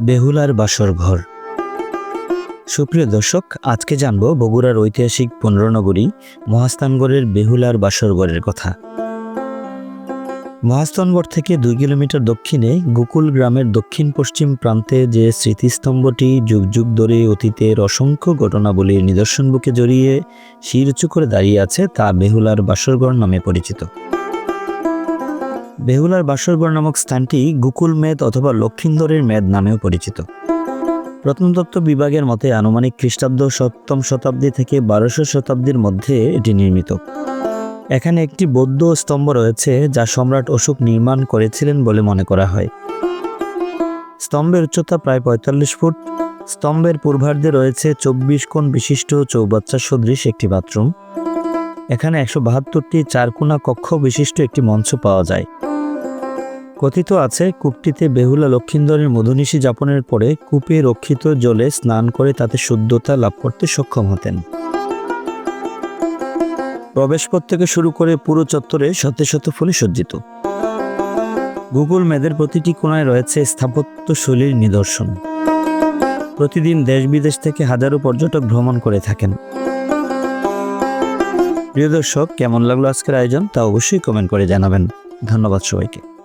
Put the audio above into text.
বেহুলার বাসর ঘর। সুপ্রিয় দর্শক, আজকে জানব বগুড়ার ঐতিহাসিক পুনরনগরী মহাস্থানগড়ের বেহুলার বাসর ঘরের কথা। মহাস্থানগড় থেকে দুই কিলোমিটার দক্ষিণে গোকুল গ্রামের দক্ষিণ পশ্চিম প্রান্তে যে স্মৃতিস্তম্ভটি যুগ যুগ ধরে অতীতের অসংখ্য ঘটনাবলীর নিদর্শন বুকে জড়িয়ে শির উঁচু করে দাঁড়িয়ে আছে তা বেহুলার বাসরগড় নামে পরিচিত। বেহুলার বাসরগড় নামক স্থানটি গোকুল মেদ অথবা লক্ষিন্দরের মেদ নামেও পরিচিত। প্রত্নতত্ত্ব বিভাগের মতে আনুমানিক খ্রিস্টাব্দ সপ্তম শতাব্দী থেকে বারোশো শতাব্দীর মধ্যে এটি নির্মিত। এখানে একটি বৌদ্ধ স্তম্ভ রয়েছে যা সম্রাট অশোক নির্মাণ করেছিলেন বলে মনে করা হয়। স্তম্ভের উচ্চতা প্রায় পঁয়তাল্লিশ ফুট। স্তম্ভের পূর্বার্ধে রয়েছে চব্বিশ কোণ বিশিষ্ট চৌবাচ্চা সদৃশ একটি বাথরুম। এখানে একশো বাহাত্তরটি চারকোনা কক্ষ বিশিষ্ট একটি মঞ্চ পাওয়া যায়। কথিত আছে, কূপটিতে বেহুলা লক্ষিন্দরের মধুনিশি যাপনের পরে কূপে রক্ষিত জলে স্নান করে তাতে শুদ্ধতা লাভ করতে সক্ষম হতেন। প্রবেশপথ থেকে শুরু করে পুরো চত্বরে শত শত ফুলে সজ্জিত। গুগল মেদের প্রতিটি কোণায় রয়েছে স্থাপত্য শৈলীর নিদর্শন। প্রতিদিন দেশ বিদেশ থেকে হাজারো পর্যটক ভ্রমণ করে থাকেন। প্রিয় দর্শক, কেমন লাগল আজকের আয়োজন তা অবশ্যই কমেন্ট করে জানাবেন। ধন্যবাদ সবাইকে।